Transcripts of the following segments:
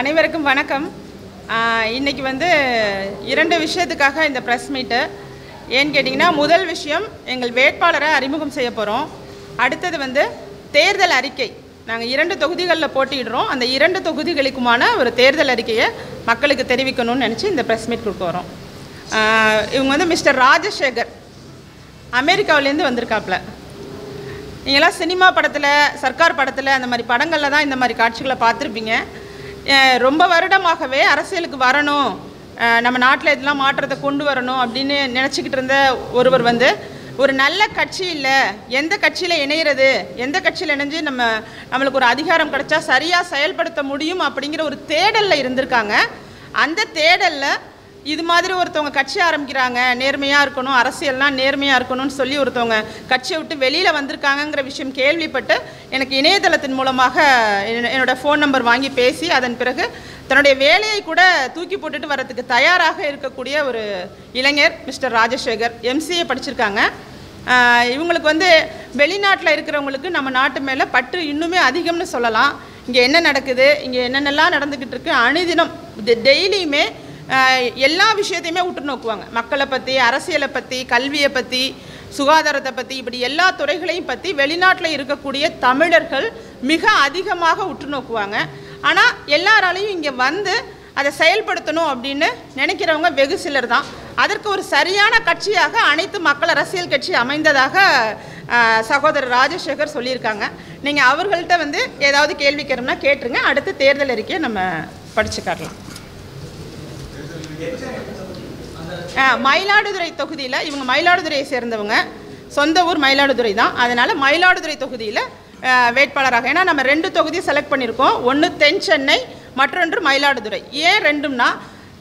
அனைவருக்கும் வணக்கம். இன்றைக்கி வந்து இரண்டு விஷயத்துக்காக இந்த ப்ரெஸ் மீட்டு ஏன்னு கேட்டிங்கன்னா முதல் விஷயம் எங்கள் வேட்பாளரை அறிமுகம் செய்ய போகிறோம் அடுத்தது வந்து தேர்தல் அறிக்கை. நாங்கள் இரண்டு தொகுதிகளில் போட்டியிடுறோம். அந்த இரண்டு தொகுதிகளுக்குமான ஒரு தேர்தல் அறிக்கையை மக்களுக்கு தெரிவிக்கணும்னு நினச்சி இந்த ப்ரெஸ் மீட் கொடுக்க வரோம். இவங்க வந்து மிஸ்டர் ராஜசேகர். அமெரிக்காவிலேருந்து வந்திருக்காப்புல. நீங்களாம் சினிமா படத்தில் சர்க்கார் படத்தில் அந்த மாதிரி படங்களில் தான் இந்த மாதிரி காட்சிகளை பார்த்துருப்பீங்க. ரொம்ப வருடமாகவே அரசியலுக்கு வரணும். நம்ம நாட்டில் இதெல்லாம் மாற்றத்தை கொண்டு வரணும் அப்படின்னு நினச்சிக்கிட்டு இருந்த ஒருவர் வந்து ஒரு நல்ல கட்சி இல்லை எந்த கட்சியில் இணையிறது எந்த கட்சியில் இணைஞ்சு நம்ம நம்மளுக்கு ஒரு அதிகாரம் கிடைச்சா சரியாக செயல்படுத்த முடியும் அப்படிங்கிற ஒரு தேடலில் இருந்திருக்காங்க. அந்த தேடலில் இது மாதிரி ஒருத்தவங்க கட்சி ஆரம்பிக்கிறாங்க நேர்மையாக இருக்கணும் அரசியல்லாம் நேர்மையாக இருக்கணும்னு சொல்லி ஒருத்தவங்க கட்சியை விட்டு வெளியில் வந்திருக்காங்கங்கிற விஷயம் கேள்விப்பட்டு எனக்கு இணையதளத்தின் மூலமாக என்னோடய ஃபோன் நம்பர் வாங்கி பேசி அதன் பிறகு தன்னுடைய வேலையை கூட தூக்கி போட்டுட்டு வரதுக்கு தயாராக இருக்கக்கூடிய ஒரு இளைஞர் மிஸ்டர் ராஜசேகர் எம்சிஏ படிச்சிருக்காங்க. இவங்களுக்கு வந்து வெளிநாட்டில் இருக்கிறவங்களுக்கு நம்ம நாட்டு மேலே பற்று இன்னுமே அதிகம்னு சொல்லலாம். இங்கே என்ன நடக்குது? இங்கே என்னென்னலாம் நடந்துக்கிட்டு இருக்கு? அனுதினம் டெய்லியுமே எல்லா விஷயத்தையுமே உற்று நோக்குவாங்க. மக்களை பற்றி அரசியலை பற்றி கல்வியை பற்றி சுகாதாரத்தை பற்றி இப்படி எல்லா துறைகளையும் பற்றி வெளிநாட்டில் இருக்கக்கூடிய தமிழர்கள் மிக அதிகமாக உற்று நோக்குவாங்க. ஆனால் எல்லாராலையும் இங்கே வந்து அதை செயல்படுத்தணும் அப்படின்னு நினைக்கிறவங்க வெகு சிலர் தான். அதற்கு ஒரு சரியான கட்சியாக அனைத்து மக்கள் அரசியல் கட்சி அமைந்ததாக சகோதரர் ராஜசேகர் சொல்லியிருக்காங்க. நீங்கள் அவர்கள்ட்ட வந்து ஏதாவது கேள்வி கேட்கணும்னா கேட்டுருங்க. அடுத்து தேர்தல் அறிக்கையை நம்ம படிச்சு காட்டலாம். மயிலாடுதுறை தொகுதியில் இவங்க மயிலாடுதுறையை சேர்ந்தவங்க. சொந்த ஊர் மயிலாடுதுறை தான். அதனால் மயிலாடுதுறை தொகுதியில் வேட்பாளராக. ஏன்னா நம்ம ரெண்டு தொகுதி செலக்ட் பண்ணியிருக்கோம். ஒன்று தென் சென்னை மற்றொன்று மயிலாடுதுறை. ஏன் ரெண்டும்னா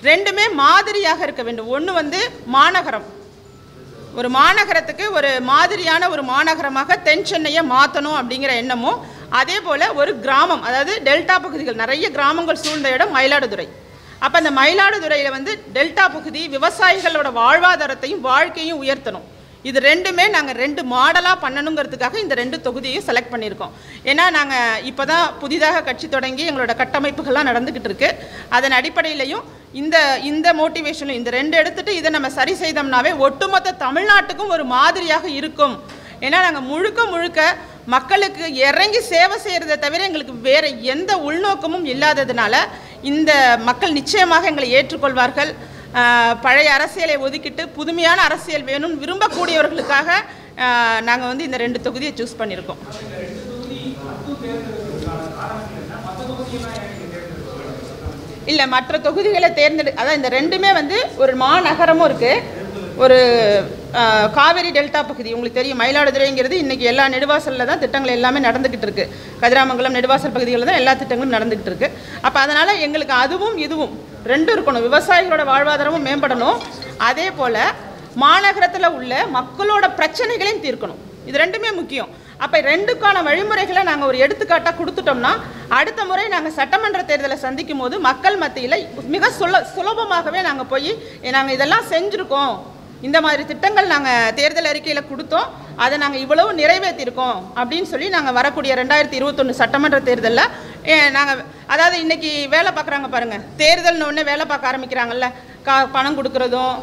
ரெண்டுமே மாதிரியாக இருக்க வேண்டும். ஒன்று வந்து மாநகரம். ஒரு மாநகரத்துக்கு ஒரு மாதிரியான ஒரு மாநகரமாக தென் சென்னையை மாற்றணும் அப்படிங்கிற எண்ணமும் அதே போல் ஒரு கிராமம் அதாவது டெல்டா பகுதிகள் நிறைய கிராமங்கள் சூழ்ந்த இடம் மயிலாடுதுறை. அப்போ அந்த மயிலாடுதுறையில் வந்து டெல்டா பகுதி விவசாயிகளோட வாழ்வாதாரத்தையும் வாழ்க்கையும் உயர்த்தணும். இது ரெண்டுமே நாங்கள் ரெண்டு மாடலாக பண்ணணுங்கிறதுக்காக இந்த ரெண்டு தொகுதியையும் செலக்ட் பண்ணியிருக்கோம். ஏன்னா நாங்கள் இப்போ தான் புதிதாக கட்சி தொடங்கி எங்களோட கட்டமைப்புகள்லாம் நடந்துக்கிட்டு இருக்கு. அதன் அடிப்படையிலையும் இந்த இந்த மோட்டிவேஷனும் இந்த ரெண்டு எடுத்துகிட்டு இதை நம்ம சரி செய்தோம்னாவே ஒட்டுமொத்த தமிழ்நாட்டுக்கும் ஒரு மாதிரியாக இருக்கும். ஏன்னா நாங்கள் முழுக்க முழுக்க மக்களுக்கு இறங்கி சேவை செய்கிறத தவிர எங்களுக்கு வேறு எந்த உள்நோக்கமும் இல்லாததுனால இந்த மக்கள் நிச்சயமாக எங்களை ஏற்றுக்கொள்வார்கள். பழைய அரசியலை ஒதுக்கிட்டு புதுமையான அரசியல் வேணும்னு விரும்பக்கூடியவர்களுக்காக நாங்கள் வந்து இந்த ரெண்டு தொகுதியை சூஸ் பண்ணியிருக்கோம். இல்லை மற்ற தொகுதிகளை தேர்ந்தெடு அதான் இந்த ரெண்டுமே வந்து ஒரு மாநகரமும் இருக்குது ஒரு காவேரி டெல்டா பகுதி உங்களுக்கு தெரியும் மயிலாடுதுறைங்கிறது இன்றைக்கி எல்லா நெடுவாசலில் தான் திட்டங்கள் எல்லாமே நடந்துக்கிட்டு இருக்குது கதிராமங்கலம் நெடுவாசல் பகுதிகளில் தான் எல்லா திட்டங்களும் நடந்துக்கிட்டு இருக்குது அப்போ அதனால் எங்களுக்கு அதுவும் இதுவும் ரெண்டும் இருக்கணும். விவசாயிகளோட வாழ்வாதாரமும் மேம்படணும். அதே போல் மாநகரத்தில் உள்ள மக்களோட பிரச்சனைகளையும் தீர்க்கணும். இது ரெண்டுமே முக்கியம். அப்போ ரெண்டுக்கான வழிமுறைகளை நாங்கள் ஒரு எடுத்துக்காட்டாக கொடுத்துட்டோம்னா அடுத்த முறை நாங்கள் சட்டமன்ற தேர்தலை சந்திக்கும் போது மக்கள் மத்தியில் மிக சுல சுலபமாகவே நாங்கள் போய் நாங்கள் இதெல்லாம் செஞ்சுருக்கோம். இந்த மாதிரி திட்டங்கள் நாங்கள் தேர்தல் அறிக்கையில் கொடுத்தோம். அதை நாங்கள் இவ்வளவு நிறைவேற்றிருக்கோம் அப்படின்னு சொல்லி நாங்கள் வரக்கூடிய ரெண்டாயிரத்தி இருபத்தொன்று சட்டமன்ற தேர்தலில் நாங்கள் அதாவது இன்னைக்கு வேலை பார்க்குறாங்க பாருங்கள் தேர்தல்னு ஒன்று வேலை பார்க்க ஆரம்பிக்கிறாங்கல்ல. கா பணம் கொடுக்குறதும்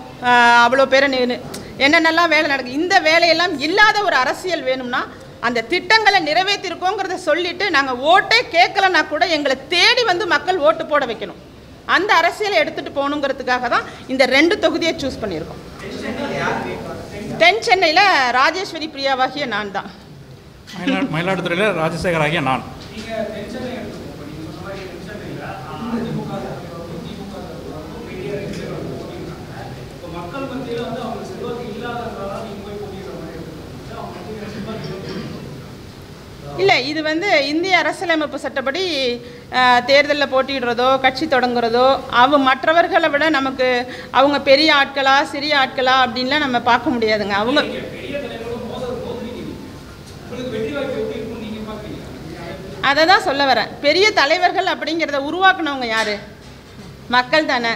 அவ்வளோ பேரை நின்று என்னென்னலாம் வேலை நடக்குது இந்த வேலையெல்லாம் இல்லாத ஒரு அரசியல் வேணும்னா அந்த திட்டங்களை நிறைவேற்றிருக்கோங்கிறத சொல்லிட்டு நாங்கள் ஓட்டே கேட்கலன்னா கூட எங்களை தேடி வந்து மக்கள் ஓட்டு போட வைக்கணும். அந்த அரசியலை எடுத்துகிட்டு போகணுங்கிறதுக்காக தான் இந்த ரெண்டு தொகுதியை சூஸ் பண்ணியிருக்கோம். தென் சென்னையில் ராஜேஸ்வரி பிரியாவாகிய நான் தான். மயிலா- மயிலாடுதுறையில் ராஜசேகர் ஆகிய நான் இல்லை இது வந்து இந்திய அரசியலமைப்பு சட்டப்படி தேர்தலில் போட்டியிடுறதோ கட்சி தொடங்குறதோ அவ மற்றவர்களை விட நமக்கு அவங்க பெரிய ஆட்களா சிறிய ஆட்களா அப்படின்லாம் நம்ம பார்க்க முடியாதுங்க. அவங்க அதை தான் சொல்ல வரேன். பெரிய தலைவர்கள் அப்படிங்கிறத உருவாக்குனவங்க யாரு? மக்கள் தானே.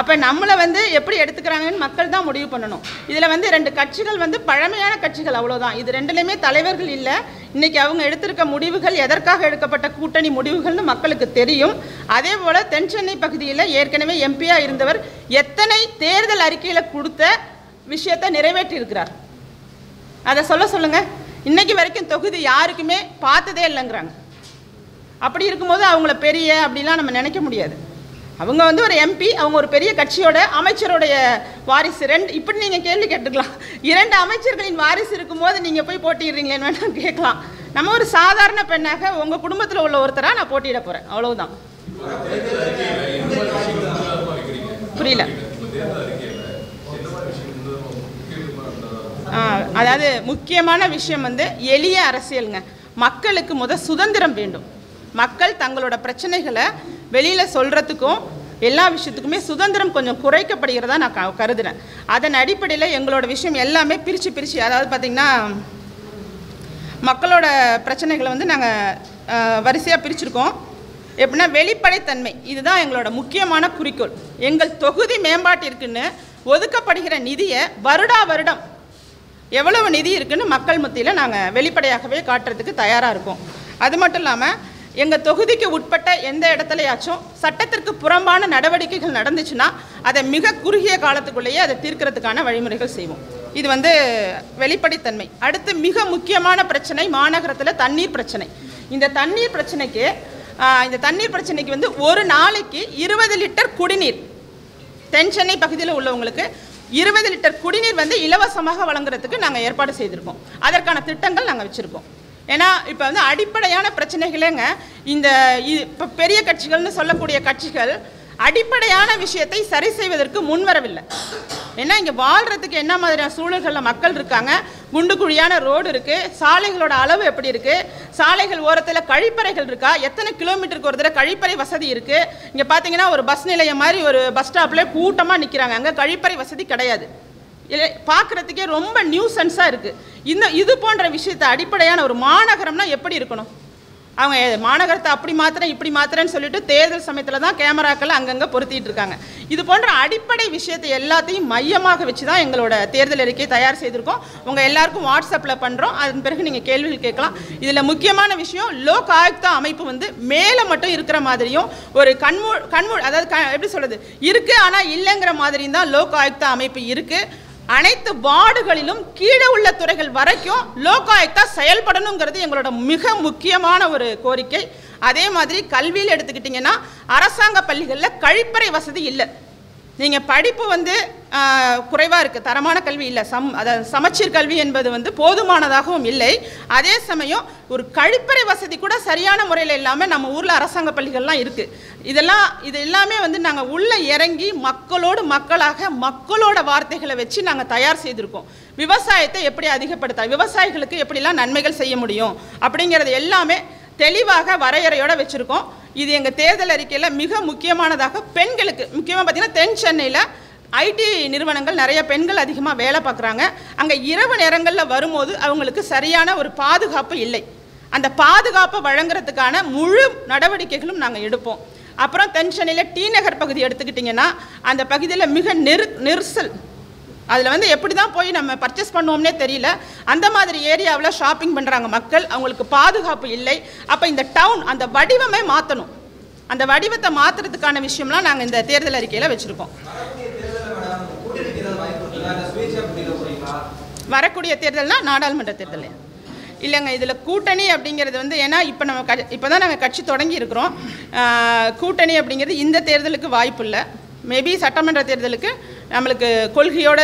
அப்போ நம்மளை வந்து எப்படி எடுத்துக்கிறாங்கன்னு மக்கள் தான் முடிவு பண்ணணும். இதில் வந்து ரெண்டு கட்சிகள் வந்து பழமையான கட்சிகள் அவ்வளோதான் இது ரெண்டுலேயுமே தலைவர்கள் இல்லை. இன்றைக்கி அவங்க எடுத்திருக்க முடிவுகள் எதற்காக எடுக்கப்பட்ட கூட்டணி முடிவுகள்னு மக்களுக்கு தெரியும். அதே போல் தென் சென்னை பகுதியில் ஏற்கனவே எம்பியாக இருந்தவர் எத்தனை தேர்தல் அறிக்கையில் கொடுத்த விஷயத்தை நிறைவேற்றியிருக்கிறார். அதை சொல்ல சொல்லுங்கள் இன்றைக்கி வரைக்கும் தொகுதி யாருக்குமே பார்த்ததே இல்லைங்கிறாங்க. அப்படி இருக்கும்போது அவங்கள பெரிய அப்படிலாம் நம்ம நினைக்க முடியாது. அவங்க வந்து ஒரு எம்பி அவங்க ஒரு பெரிய கட்சியோட அமைச்சருடைய வாரிசு. ரெண்டு இப்படி நீங்கள் கேள்வி கேட்டுக்கலாம். இரண்டு அமைச்சர்களின் வாரிசு இருக்கும்போது நீங்கள் போய் போட்டிடுறீங்களேன்னு வேணால் கேட்கலாம். நம்ம ஒரு சாதாரண பெண்ணாக உங்கள் குடும்பத்தில் உள்ள ஒருத்தராக நான் போட்டியிட போகிறேன் அவ்வளவுதான். புரியல. அதாவது முக்கியமான விஷயம் வந்து எளிய அரசியலுங்க. மக்களுக்கு முத சுதந்திரம் வேண்டும். மக்கள் தங்களோட பிரச்சனைகளை வெளியில் சொல்கிறதுக்கும் எல்லா விஷயத்துக்குமே சுதந்திரம் கொஞ்சம் குறைக்கப்படுகிறதா நான் க கருதுறேன். அதன் அடிப்படையில் எங்களோட விஷயம் எல்லாமே பிரித்து பிரித்து அதாவது பார்த்திங்கன்னா மக்களோட பிரச்சனைகளை வந்து நாங்கள் வரிசையாக பிரிச்சுருக்கோம். எப்படின்னா வெளிப்படைத்தன்மை இதுதான் எங்களோட முக்கியமான குறிக்கோள். எங்கள் தொகுதி மேம்பாட்டிற்குன்னு ஒதுக்கப்படுகிற நிதியை வருடா வருடம் எவ்வளவு நிதி இருக்குன்னு மக்கள் மத்தியில் நாங்கள் வெளிப்படையாகவே காட்டுறதுக்கு தயாராக இருக்கோம். அது மட்டும் இல்லாமல் எங்கள் தொகுதிக்கு உட்பட்ட எந்த இடத்துலையாச்சும் சட்டத்திற்கு புறம்பான நடவடிக்கைகள் நடந்துச்சுன்னா அதை மிக குறுகிய காலத்துக்குள்ளேயே அதை தீர்க்கிறதுக்கான வழிமுறைகள் செய்வோம். இது வந்து வெளிப்படைத்தன்மை. அடுத்து மிக முக்கியமான பிரச்சனை மாநகரத்தில் தண்ணீர் பிரச்சனை. இந்த தண்ணீர் பிரச்சனைக்கு இந்த தண்ணீர் பிரச்சனைக்கு வந்து ஒரு நாளைக்கு இருபது லிட்டர் குடிநீர். தென் சென்னை பகுதியில் உள்ளவங்களுக்கு இருபது லிட்டர் குடிநீர் வந்து இலவசமாக வழங்குறதுக்கு நாங்கள் ஏற்பாடு செய்திருக்கோம். அதற்கான திட்டங்கள் நாங்கள் வச்சுருக்கோம். ஏன்னா இப்போ வந்து அடிப்படையான பிரச்சனைகளேங்க இந்த இப்போ பெரிய கட்சிகள்னு சொல்லக்கூடிய கட்சிகள் அடிப்படையான விஷயத்தை சரி செய்வதற்கு முன்வரவில்லை. ஏன்னா இங்கே வாழ்கிறதுக்கு என்ன மாதிரியான சூழல்களில் மக்கள் இருக்காங்க? குண்டு குழியான ரோடு இருக்குது சாலைகளோட அளவு எப்படி இருக்குது சாலைகள் ஓரத்தில் கழிப்பறைகள் இருக்கா? எத்தனை கிலோமீட்டருக்கு ஒரு தடவை கழிப்பறை வசதி இருக்குது இங்கே பார்த்தீங்கன்னா ஒரு பஸ் நிலையம் மாதிரி ஒரு பஸ் ஸ்டாப்பில் கூட்டமாக நிற்கிறாங்க அங்கே கழிப்பறை வசதி கிடையாது. பார்க்குறதுக்கே ரொம்ப நியூசன்ஸாக இருக்குது இந்த இது போன்ற விஷயத்தை அடிப்படையான ஒரு மாநகரம்னா எப்படி இருக்கணும்? அவங்க மாநகரத்தை அப்படி மாத்திரம் இப்படி மாத்திரன்னு சொல்லிட்டு தேர்தல் சமயத்தில் தான் கேமராக்கள் அங்கங்கே பொருத்திட்டு இருக்காங்க. இது போன்ற அடிப்படை விஷயத்தை எல்லாத்தையும் மையமாக வச்சு தான் எங்களோட தேர்தல் அறிக்கையை தயார் செய்திருக்கோம். உங்கள் எல்லாருக்கும் வாட்ஸ்அப்பில் பண்ணுறோம் அதன் பிறகு நீங்கள் கேள்விகள் கேட்கலாம். இதில் முக்கியமான விஷயம் லோக் ஆயுக்தா அமைப்பு வந்து மேலே மட்டும் இருக்கிற மாதிரியும் ஒரு கண்மூ கண்மூ அதாவது க எப்படி சொல்கிறது இருக்குது ஆனால் இல்லைங்கிற மாதிரியும் தான் லோக் ஆயுக்தா அமைப்பு இருக்குது அனைத்து வார்டுகளிலும் கீழே உள்ள துறைகள் வரைக்கும் லோகாயுக்தா செயல்படணுங்கிறது எங்களோட மிக முக்கியமான ஒரு கோரிக்கை. அதே மாதிரி கல்வியில் எடுத்துக்கிட்டிங்கன்னா அரசாங்க பள்ளிகளில் கழிப்பறை வசதி இல்லை. நீங்கள் படிப்பு வந்து குறைவாக இருக்குது தரமான கல்வி இல்லை. சம் அதாவது சமச்சீர் கல்வி என்பது வந்து போதுமானதாகவும் இல்லை. அதே சமயம் ஒரு கழிப்பறை வசதி கூட சரியான முறையில் இல்லாமல் நம்ம ஊரில் அரசாங்க பள்ளிகள்லாம் இருக்குது இதெல்லாம் இது எல்லாமே வந்து நாங்கள் உள்ளே இறங்கி மக்களோடு மக்களாக மக்களோட வார்த்தைகளை வச்சு நாங்கள் தயார் செய்திருக்கோம். விவசாயத்தை எப்படி அதிகப்படுத்த விவசாயிகளுக்கு எப்படிலாம் நன்மைகள் செய்ய முடியும் அப்படிங்கிறது எல்லாமே தெளிவாக வரையறையோடு வச்சுருக்கோம். இது எங்கள் தேர்தல் அறிக்கையில் மிக முக்கியமானதாக பெண்களுக்கு முக்கியமாக பார்த்தீங்கன்னா தென் சென்னையில் ஐடி நிறுவனங்கள் நிறைய பெண்கள் அதிகமாக வேலை பார்க்குறாங்க. அங்கே இரவு நேரங்களில் வரும்போது அவங்களுக்கு சரியான ஒரு பாதுகாப்பு இல்லை. அந்த பாதுகாப்பை வழங்குறதுக்கான முழு நடவடிக்கைகளும் நாங்கள் எடுப்போம். அப்புறம் தென் சென்னையில் டி நகர் பகுதி எடுத்துக்கிட்டிங்கன்னா அந்த பகுதியில் மிக நெரு நெரிசல் அதில் வந்து எப்படி தான் போய் நம்ம பர்ச்சேஸ் பண்ணுவோம்னே தெரியல. அந்த மாதிரி ஏரியாவில் ஷாப்பிங் பண்ணுறாங்க மக்கள். அவங்களுக்கு பாதுகாப்பு இல்லை. அப்போ இந்த டவுன் அந்த வடிவமே மாற்றணும் அந்த வடிவத்தை மாற்றுறதுக்கான விஷயம்லாம் நாங்கள் இந்த தேர்தல் அறிக்கையில் வச்சுருக்கோம். வரக்கூடிய தேர்தல்னா நாடாளுமன்ற தேர்தல். இல்லைங்க இதில் கூட்டணி அப்படிங்கிறது வந்து ஏன்னா இப்போ நம்ம க இப்போ தான் நாங்கள் கட்சி தொடங்கி இருக்கிறோம். கூட்டணி அப்படிங்கிறது இந்த தேர்தலுக்கு வாய்ப்பு இல்லை. மேபி சட்டமன்ற தேர்தலுக்கு நம்மளுக்கு கொள்கையோட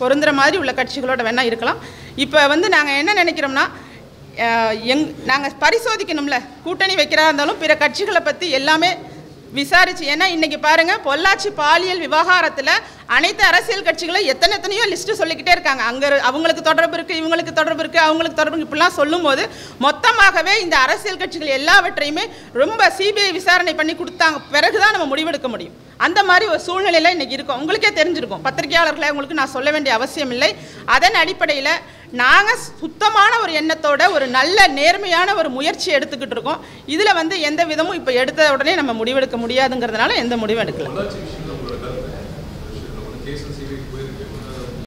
பொருந்துகிற மாதிரி உள்ள கட்சிகளோட வேணால் இருக்கலாம். இப்போ வந்து நாங்கள் என்ன நினைக்கிறோம்னா எங் நாங்கள் பரிசோதிக்கணும்ல. கூட்டணி வைக்கிறதா இருந்தாலும் பிற கட்சிகளை பற்றி எல்லாமே விசாரிச்சு ஏன்னா இன்னைக்கு பாருங்கள் பொள்ளாச்சி பாலியல் விவகாரத்தில் அனைத்து அரசியல் கட்சிகளும் எத்தனை எத்தனையோ லிஸ்ட்டு சொல்லிக்கிட்டே இருக்காங்க. அங்கே அவங்களுக்கு தொடர்பு இருக்குது இவங்களுக்கு தொடர்பு இருக்குது அவங்களுக்கு தொடர்பு இப்படிலாம் சொல்லும்போது மொத்தமாகவே இந்த அரசியல் கட்சிகள் எல்லாவற்றையுமே ரொம்ப சிபிஐ விசாரணை பண்ணி கொடுத்தாங்க. பிறகு தான் நம்ம முடிவெடுக்க முடியும். அந்த மாதிரி ஒரு சூழ்நிலையில் இன்னைக்கு இருக்கும். உங்களுக்கே தெரிஞ்சிருக்கும். பத்திரிகையாளர்களை உங்களுக்கு நான் சொல்ல வேண்டிய அவசியம் இல்லை. அதன் அடிப்படையில் நாங்கள் சுத்தமான ஒரு எண்ணத்தோட ஒரு நல்ல நேர்மையான ஒரு முயற்சி எடுத்துக்கிட்டு இருக்கோம். இதில் வந்து எந்த விதமும் இப்போ எடுத்த உடனே நம்ம முடிவெடுக்க முடியாதுங்கிறதுனால எந்த முடிவும் எடுக்கல.